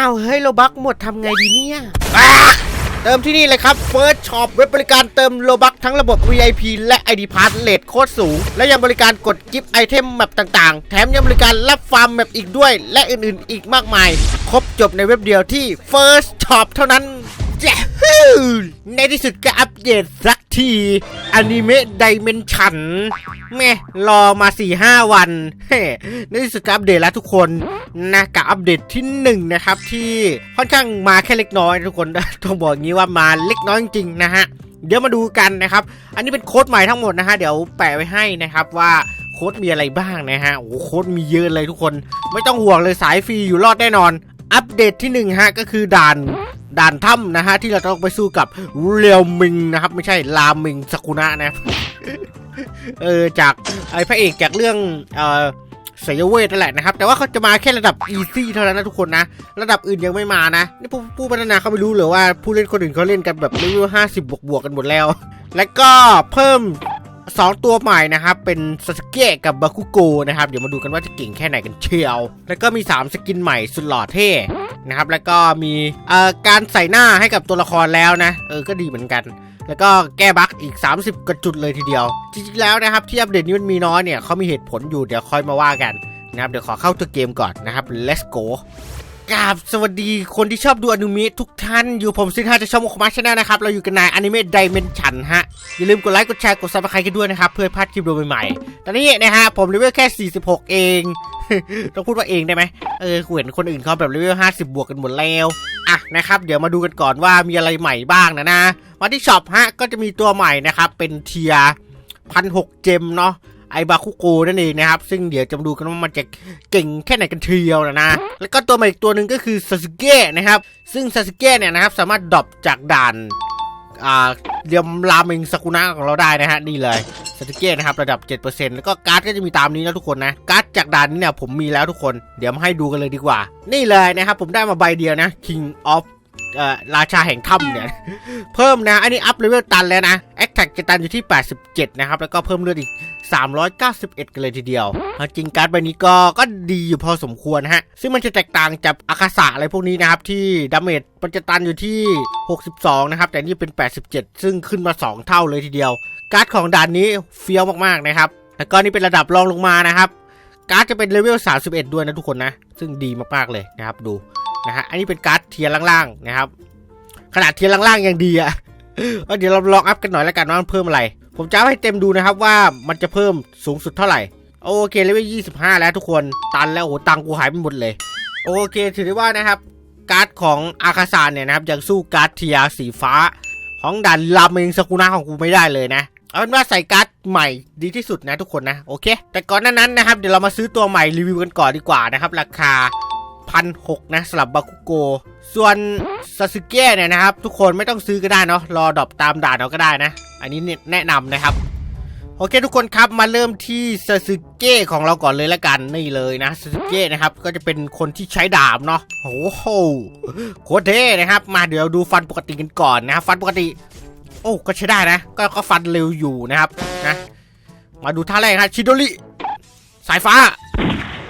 อ้าวเฮ้ยโลบักหมดทำไงดีเนี่ยเติมที่นี่เลยครับ First Shop เว็บบริการเติมโลบักทั้งระบบ VIP และ ID Pass เลทโคตรสูง และยังบริการกดกิฟต์ไอเทมแมปต่างๆ แถมยังบริการรับฟาร์มแมปอีกด้วย และอื่นๆอีกมากมาย ครบจบในเว็บเดียวที่ First Shop เท่านั้นแจ้ฮู้ในที่สุดก็อัปเดตสัก ทีอนิเมะไดเมนชันแม่รอมา 4-5 วันเฮ้ในที่สุดก็อัปเดตแล้วทุกคนนะกับอัปเดตที่หนึ่งนะครับ ที่ค่อนข้างมาแค่เล็กน้อยทุกคนต้องบอกงี้ว่ามาเล็กน้อยจริงๆนะฮะ เดี๋ยวมาดูกันนะครับ อันนี้เป็นโค้ดใหม่ทั้งหมดนะฮะ เดี๋ยวแปะไว้ให้นะครับว่าโค้ดมีอะไรบ้างนะฮะโอ้โค้ดมีเยอะเลยทุกคน ไม่ต้องห่วงเลยสายฟรีอยู่รอดแน่นอน อัปเดตที่หนึ่งฮะก็คือด่าน ด่านถ้ำนะฮะที่เราต้องไปสู้กับเรียวมิงนะครับ ไม่ใช่รามิงสกุนะนะเออจากไอ้พระเอกจากเรื่องเอ่อสายเวทนั่นแหละนะครับ แต่ว่าเขาจะมาแค่ระดับอีซี่เท่านั้นนะทุกคนนะ ระดับอื่นยังไม่มานะ นี่ผู้ผู้พัฒนาเขาไม่รู้เหรือว่าผู้เล่นคนอื่นเขาเล่นกันแบบเลเวลห้าสิบบวกบวกกันหมดแล้ว แล้วก็เพิ่ม 2 ตัวใหม่นะครับ เป็นซาสเกะกับบาคุโกนะครับ เดี๋ยวมาดูกันว่าจะเก่งแค่ไหนกันเชียว แล้วก็มี 3 สกินใหม่สุดหล่อเท่ นะครับ แล้วก็มีเอ่อการใส่หน้าให้กับตัวละครแล้วนะ เออ ก็ดีเหมือนกัน แล้วก็แก้บั๊กอีก 30 กระจุดเลยทีเดียว จริงๆแล้วนะครับ ที่อัปเดตนี้มันมีน้อยเนี่ยเขามีเหตุผลอยู่เดี๋ยวค่อยมาว่ากันนะครับ เดี๋ยวขอเข้าตัวเกมก่อนนะครับ let's go กราบสวัสดีคนที่ชอบดูอนิเมะทุกท่าน อยู่ผมซินฮาจะชอบโมคมาชแนลนะครับ เราอยู่กันในอนิเมะไดเมนชันฮะ อย่าลืมกดไลค์ กดแชร์ กดซับสไครต์กันด้วยนะครับ เพื่อพลาดคลิปดูใหม่ๆ ตอนนี้นะฮะ ผมเลเวลแค่ 46 เอง ต้องพูดว่าเองได้ไหมเออเห็นคนอื่นเขาแบบเลเวล50 บวกกันหมดแล้ว อะนะครับ เดี๋ยวมาดูกันก่อนว่ามีอะไรใหม่บ้างนะนะมาที่ช็อปฮะก็จะมีตัวใหม่นะครับเป็นเทียพันหกเจมเนาะ ไอบาคุโกนั่นเองนะครับ ซึ่งเดี๋ยวจะมาดูกันว่ามันจะเก่งแค่ไหนกันเทียวนะนะ แล้วก็ตัวใหม่อีกตัวหนึ่งก็คือซาสึเกะนะครับ ซึ่งซาสึเกะเนี่ยนะครับสามารถดรอปจากด่านอ่าเรียมราเมงสกุนะของเราได้นะฮะนี่เลยซาสึเกะนะครับระดับ 7%แล้วก็การ์ดก็จะมีตามนี้นะทุกคนนะการ์ดจากด่านนี้เนี่ยผมมีแล้วทุกคนเดี๋ยวมาให้ดูกันเลยดีกว่า นี่เลยนะครับผมได้มาใบเดียวนะ King of เอ่อ ราชาแห่งถ้ำเนี่ย เพิ่มนะ อันนี้อัพเลเวลตันแล้วนะแอคแท็กจะตันอยู่ที่ 87 นะครับ แล้วก็เพิ่มเลือดอีก 391 กันเลยทีเดียว จริงการ์ดใบนี้ก็ก็ดีอยู่พอสมควรนะฮะ ซึ่งมันจะแตกต่างจากอาคาสะอะไรพวกนี้นะครับ ที่ดาเมจมันจะตันอยู่ที่ 62 นะครับ แต่นี่เป็น 87 ซึ่งขึ้นมา 2 เท่าเลยทีเดียว การ์ดของด่านนี้เฟี้ยวมากๆนะครับ แล้วก็นี่เป็นระดับรองลงมานะครับ การ์ดจะเป็นเลเวล 31 ด้วยนะทุกคนนะ ซึ่งดีมากๆเลยนะครับดู นะฮะ อันนี้เป็นการ์ดเทียร์ล่างๆนะครับ ขนาดเทียร์ล่างๆยังดีอะเออเดี๋ยวเราลองอัพกันหน่อยแล้วกันว่ามันเพิ่มอะไร ผมจะเอาให้เต็มดูนะครับว่ามันจะเพิ่มสูงสุดเท่าไหร่ โอเคเลเวล25แล้วทุกคน ตันแล้วโอ้โหตังกูหายไปหมดเลย โอเค ถือได้ว่านะครับ การ์ดของอาคาซานเนี่ยนะครับยังสู้การ์ดเทียร์สีฟ้า ของดันราเมงสกุนะของกูไม่ได้เลยนะเอาเป็นว่าใส่การ์ดใหม่ดีที่สุดนะทุกคนนะ โอเค แต่ก่อนนั้นนะครับ เดี๋ยวเรามาซื้อตัวใหม่รีวิวกันก่อนดีกว่านะครับ ราคา พันหกนะสำหรับ บาคุโก ส่วนซาสึเกะเนี่ยนะครับ ทุกคนไม่ต้องซื้อก็ได้เนาะรอดรอปตามด่านเอาก็ได้นะ อันนี้แนะนำนะครับ โอเคทุกคนครับมาเริ่มที่ซาสึเกะของเราก่อนเลยละกันนี่เลยนะซาสึเกะนะครับก็จะเป็นคนที่ใช้ดาบเนาะโอ้โหโคตรเท่นะครับ มาเดี๋ยวดูฟันปกติกันก่อนนะฟันปกติ โอ้ก็ใช้ได้นะ ก็ก็ฟันเร็วอยู่นะครับนะ มาดูท่าแรกครับชิโดริสายฟ้า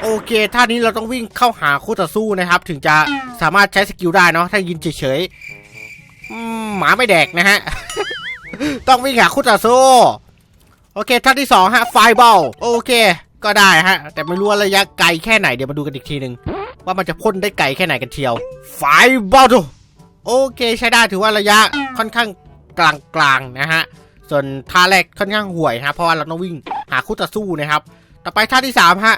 โอเคท่านี้เราต้องวิ่งเข้าหาคู่ต่อสู้นะครับ ถึงจะสามารถใช้สกิลได้เนาะถ้ายินเฉยๆอืมหมาไม่แดกนะฮะ ต้องวิ่งหาคู่ต่อสู้ โอเคท่าที่สองฮะไฟบอลโอเค ก็ได้ฮะ แต่ไม่รู้ว่าระยะไกลแค่ไหนเดี๋ยวมาดูกันอีกทีหนึ่งว่ามันจะพ่นได้ไกลแค่ไหนกันเชียว ไฟบอลโอเคใช้ได้ถือว่าระยะค่อนข้างกลางๆนะฮะส่วนท่าแรกค่อนข้างห่วยฮะเพราะว่าเราต้องวิ่งหาคู่ต่อสู้นะครับ ต่อไปท่าที่สามฮะ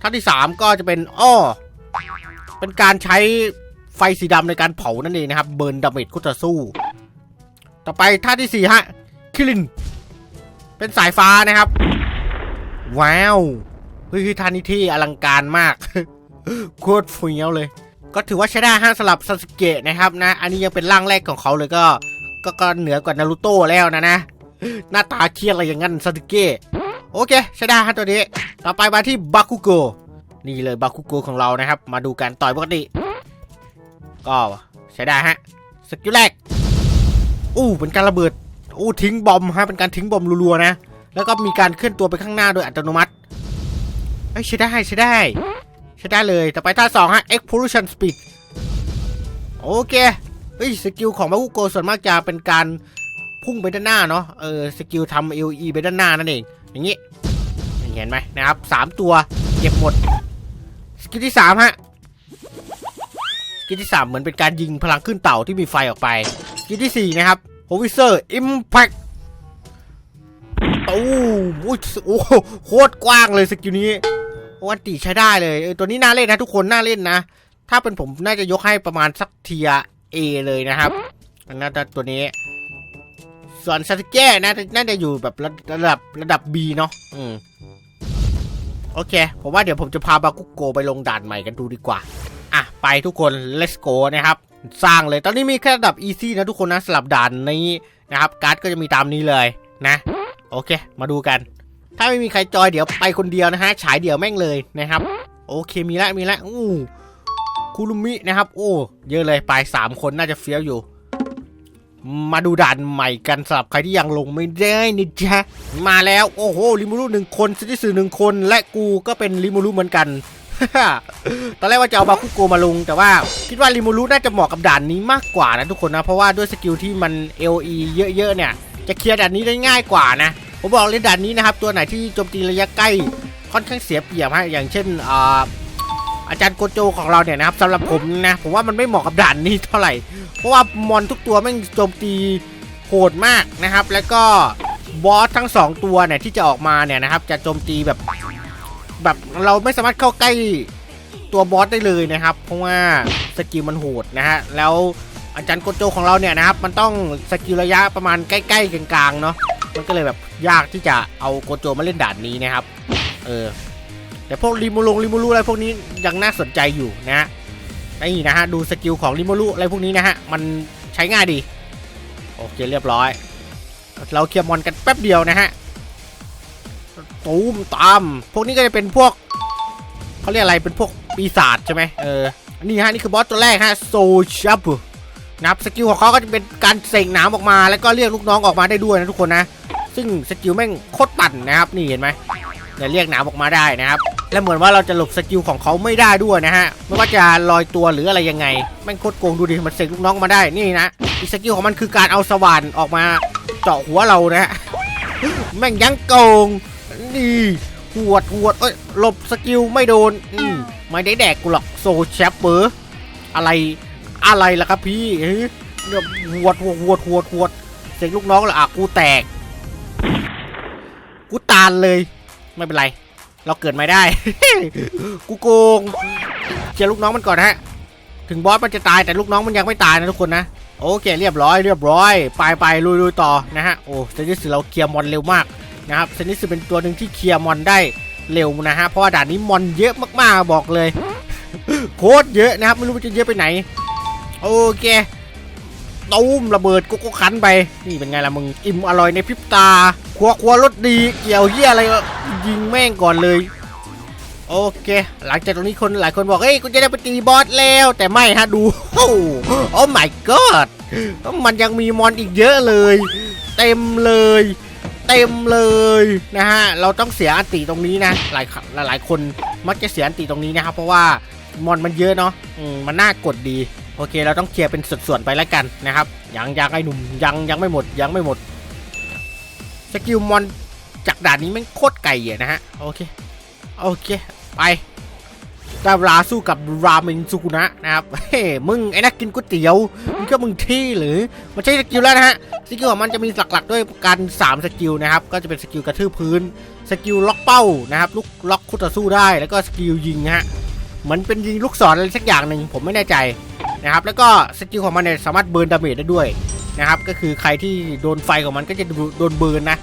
ท่าที่สามก็จะเป็นอ้อเป็นการใช้ไฟสีดำในการเผานั่นเองนะครับ เบิร์นดาเมจคู่ต่อสู้ ต่อไปท่าที่สี่ฮะ คิลิน เป็นสายฟ้านะครับ ว้าวเฮ้ยท่านี้ที่อลังการมากโคตรเฟี้ยวเลย ก็ถือว่าใช้ได้ฮะสำหรับซาสึเกะนะครับนะ อันนี้ยังเป็นร่างแรกของเขาเลยก็ ก็เหนือกว่านารูโต้แล้วนะนะ หน้าตาเครียดอะไรอย่างนั้นซาสึเกะ โอเคใช้ได้ฮะตัวนี้ ต่อไปมาที่บาคุโกนี่เลยบาคุโกของเรานะครับ มาดูการต่อยปกติ ก็ใช้ได้ฮะสกิลแรกอู้เป็นการระเบิดอู้ทิ้งบอมฮะเป็นการทิ้งบอมรัวๆนะ แล้วก็มีการเคลื่อนตัวไปข้างหน้าโดยอัตโนมัติเอ้ยใช้ได้ใช้ได้ใช้ได้เลยต่อไปท่าสองฮะ explosion speed โอเคเฮ้ยสกิลของมาคุโกส่วนมากจะเป็นการพุ่งไปด้านหน้าเนาะเออสกิลทำ LE ไปด้านหน้านั่นเอง อย่างงี้เห็นไหมนะครับสามตัวเก็บหมดสกิลที่สามฮะสกิลที่สามเหมือนเป็นการยิงพลังขึ้นเต่าที่มีไฟออกไปสกิลที่สี่นะครับโฮวิเซอร์อิมแพคตู้โอ้โหโคตรกว้างเลยสกิลนี้วันติใช้ได้เลยตัวนี้น่าเล่นนะทุกคนน่าเล่นนะ ถ้าเป็นผมน่าจะยกให้ประมาณสักเทียเอเลยนะครับน่าจะตัวนี้ ส่วนซาสึเกะนะน่าจะอยู่แบบระระดับระดับ B เนาะอืมโอเค ผมว่าเดี๋ยวผมจะพาบาคุโกะไปลงด่านใหม่กันดูดีกว่า อะ ไปทุกคน let's go นะครับ สร้างเลย ตอนนี้มีแค่ระดับ easy นะทุกคนนะสลับด่านนี้นะครับ การ์ดก็จะมีตามนี้เลยนะ โอเค มาดูกัน ถ้าไม่มีใครจอยเดี๋ยวไปคนเดียวนะฮะ ฉายเดี่ยวแม่งเลยนะครับ โอเค มีล้วมีล้วอู้คุรุมินะครับ โอ้ เยอะเลย ไปสามคนน่าจะเฟี้ยวอยู่ มาดูด่านใหม่กันสำหรับใครที่ยังลงไม่ได้นี่จ๊ะมาแล้วโอ้โหริมูรุหนึ่งคนซิติสือหนึ่งคน และกูก็เป็นริมูรุเหมือนกัน ตอนแรกว่าจะเอาบาคุโกมาลง แต่ว่าคิดว่าริมูรุน่าจะเหมาะกับด่านนี้มากกว่านะทุกคนนะ เพราะว่าด้วยสกิลที่มัน LE เยอะๆเนี่ย จะเคลียร์ด่านนี้ได้ง่ายกว่านะผมบอกเลยด่านนี้นะครับตัวไหนที่โจมตีระยะใกล้ค่อนข้างเสียเปรียบฮะอย่างเช่นอ่า อาจารย์โกโจของเราเนี่ยนะครับสำหรับผมนะผมว่ามันไม่เหมาะกับด่านนี้เท่าไหร่ เพราะว่ามอนทุกตัวแม่งโจมตีโหดมากนะครับ แล้วก็บอสทั้งสองตัวเนี่ยที่จะออกมาเนี่ยนะครับ จะโจมตีแบบ แบบเราไม่สามารถเข้าใกล้ตัวบอสได้เลยนะครับ เพราะว่าสกิลมันโหดนะฮะแล้วอาจารย์โกโจของเราเนี่ยนะครับ มันต้องสกิลระยะประมาณใกล้ๆกลางๆเนาะมันก็เลยแบบยากที่จะเอาโกโจมาเล่นด่านนี้นะครับ เออ แต่พวกริมูลงริมูรุอะไรพวกนี้ยังน่าสนใจอยู่นะฮะนี่นะฮะดูสกิลของริมูรุอะไรพวกนี้นะฮะมันใช้ง่ายดี โอเคเรียบร้อย เราเคลียร์มอนกันแป๊บเดียวนะฮะตูมตามพวกนี้ก็จะเป็นพวกเขาเรียกอะไรเป็นพวกปีศาจใช่ไหมเออนี่ฮะนี่คือบอสตัวแรกฮะโซชับนะครับสกิลของเขาก็จะเป็นการเสกหนามออกมา แล้วก็เรียกลูกน้องออกมาได้ด้วยนะทุกคนนะ ซึ่งสกิลแม่งโคตรปั่นนะครับนี่เห็นไหมเนี่ยเรียกหนามออกมาได้นะครับ และเหมือนว่าเราจะหลบสกิลของเขาไม่ได้ด้วยนะฮะ ไม่ว่าจะลอยตัวหรืออะไรยังไงแม่งโคตรโกงดูดิมันเสกลูกน้องมาได้นี่นะอีกสกิลของมันคือการเอาสว่านออกมาเจาะหัวเรานะฮะแม่งยังโกงนี่หวดหวดเอ้ยหลบสกิลไม่โดนอืมไม่ได้แดกกูหรอกโซแชปเปอร์อะไรอะไรล่ะครับพี่เฮ้ยเนี่ยหวดหวดหวดหวดหวดเสกลูกน้องละอะกูแตก กูตานเลยไม่เป็นไร เราเกิดไม่ได้ กูโกงเจอลูกน้องมันก่อนฮะ ถึงบอสมันจะตายแต่ลูกน้องมันยังไม่ตายนะทุกคนนะโอเคเรียบร้อยเรียบร้อย ไปไปลุยลุยต่อนะฮะโอ้เซนิสเราเคลียร์มอนเร็วมากนะครับเซนิสเป็นตัวหนึ่งที่เคลียร์มอนได้เร็วนะฮะเพราะด่านนี้มอนเยอะมากๆบอกเลยโคตรเยอะนะครับไม่รู้จะเยอะไปไหนโอเคตูมระเบิดกุ๊กกุ๊กคันไปนี่เป็นไงล่ะมึงอิ่มอร่อยในพริบตา ครัวครัวรสดีเกี่ยวเหี้ยอะไรก็ยิงแม่งก่อนเลย โอเค หลังจากตรงนี้คนหลายคนบอกเฮ้ยกูจะได้ไปตีบอสแล้ว แต่ไม่ฮะดูโอ้โอ้ my god มันยังมีมอนอีกเยอะเลย เต็มเลยเต็มเลยนะฮะ เราต้องเสียอันติตรงนี้นะ หลายหลายหลายคนมักจะเสียอันติตรงนี้นะครับ เพราะว่ามอนมันเยอะเนาะมมันน่ากดดี โอเค เราต้องเคลียร์เป็นส่วนๆไปแล้วกันนะครับ ยังยังไอ้หนุ่มยังยังไม่หมดยังไม่หมด สกิลมอนจากด่านนี้แม่งโคตรไก่อะนะฮะ โอเค โอเค ไปได้เวลาสู้กับราเมงสุกุนะนะครับ เฮ้มึงไอ้นักกินก๋วยเตี๋ยวมึงก็มึงที่หรือ มันใช้สกิลแล้วนะฮะ สกิลของมันจะมีหลักๆ ด้วยกัน 3 สกิลนะครับ ก็จะเป็นสกิลกระทืบพื้น สกิลล็อกเป้านะครับลูกล็อกคู่ต่อสู้ได้ แล้วก็สกิลยิงฮะ เหมือนเป็นยิงลูกศรอะไรสักอย่างหนึ่งผมไม่แน่ใจนะครับ แล้วก็สกิลของมันเนี่ยสามารถเบิร์นดาเมจได้ด้วย นะครับ ก็คือใครที่โดนไฟของมันก็จะโดนเบิร์นนะ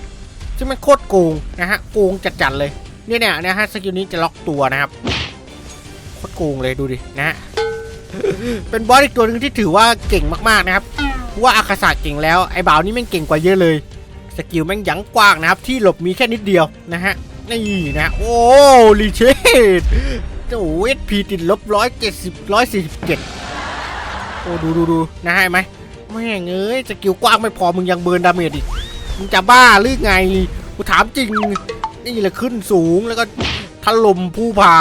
ซึ่งมันโคตรโกงนะฮะ โกงจัดๆเลย เนี่ยเนี่ยนะฮะสกิลนี้จะล็อกตัวนะครับ โคตรโกงเลยดูดินะฮะ เป็นบอสอีกตัวหนึ่งที่ถือว่าเก่งมากๆนะครับ ว่าอาคาสะเก่งแล้วไอ้บ่าวนี่แม่งเก่งกว่าเยอะเลย สกิลแม่งยังกว้างนะครับ ที่หลบมีแค่นิดเดียวนะฮะ นี่นะ โอ้ลีเชดโอ้เอสพีติดลบร้อยเจ็ดสิบร้อยสี่สิบเจ็ดโอ้ดูดูดูนะฮะเห็นไหม แม่งเอ้ยสกิลกว้างไม่พอมึงยังเบิร์นดาเมจอีกมึงจะบ้าหรือไงกูถามจริง นี่แหละขึ้นสูงแล้วก็ถล่มภูผา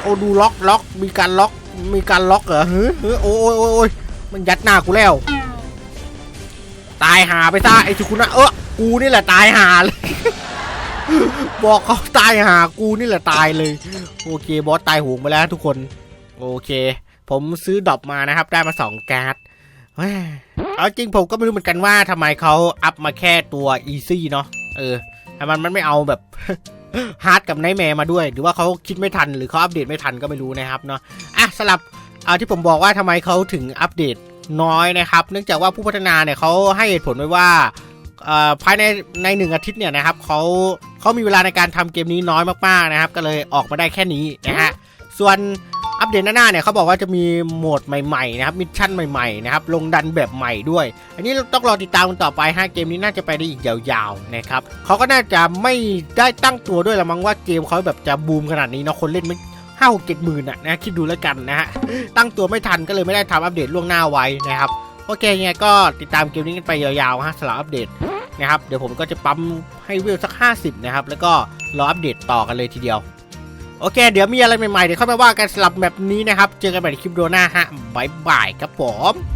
โอ้ดูล็อกล็อกมีการล็อกมีการล็อกเหรอเฮ้ยเฮ้ยโอ้ยโอ้ยโอ้ยมันยัดหน้ากูแล้ว ตายหาไปซะไอ้ชุกุนะเออกูนี่แหละตายหาเลยบอกเขาตายหากูนี่แหละตายเลย โอเคบอสตายหงไปแล้วทุกคน โอเค ผมซื้อดอปมานะครับ ได้มาสองการ์ด เอาจริงผมก็ไม่รู้เหมือนกันว่าทำไมเขาอัพมาแค่ตัวอีซี่เนาะเออทำไมมันไม่เอาแบบฮาร์ดกับไนท์แมร์มาด้วย หรือว่าเขาคิดไม่ทันหรือเขาอัปเดตไม่ทันก็ไม่รู้นะครับเนาะอะสลับเอาที่ผมบอกว่าทำไมเขาถึงอัปเดตน้อยนะครับ เนื่องจากว่าผู้พัฒนาเนี่ยเขาให้เหตุผลไว้ว่าเอ่อภายในในหนึ่งอาทิตย์เนี่ยนะครับเขาเขามีเวลาในการทำเกมนี้น้อยมากๆนะครับ ก็เลยออกมาได้แค่นี้นะฮะส่วน อัปเดตหน้าๆเนี่ยเขาบอกว่าจะมีโหมดใหม่ๆนะครับมิชชั่นใหม่ๆนะครับลงดันแบบใหม่ด้วย อันนี้ต้องรอติดตามกันต่อไปฮะเกมนี้น่าจะไปได้อีกยาวๆนะครับเขาก็น่าจะไม่ได้ตั้งตัวด้วยละมั้งว่าเกมเขาแบบจะบูมขนาดนี้เนาะคนเล่นไม่ห้าหกเจ็ดหมื่นอะนะคิดดูแล้วกันนะฮะตั้งตัวไม่ทันก็เลยไม่ได้ทำอัปเดตล่วงหน้าไว้นะครับโอเคไงก็ติดตามเกมนี้กันไปยาวๆฮะสำหรับอัปเดตนะครับเดี๋ยวผมก็จะปั๊มให้เวลสัก 50 นะครับ แล้วก็รออัปเดตต่อกันเลยทีเดียว โอเค เดี๋ยวมีอะไรใหม่ๆ เดี๋ยวเข้ามาว่ากันสลับแบบนี้นะครับ เจอกันใหม่ในคลิปโดหน้าฮะบายบายครับผม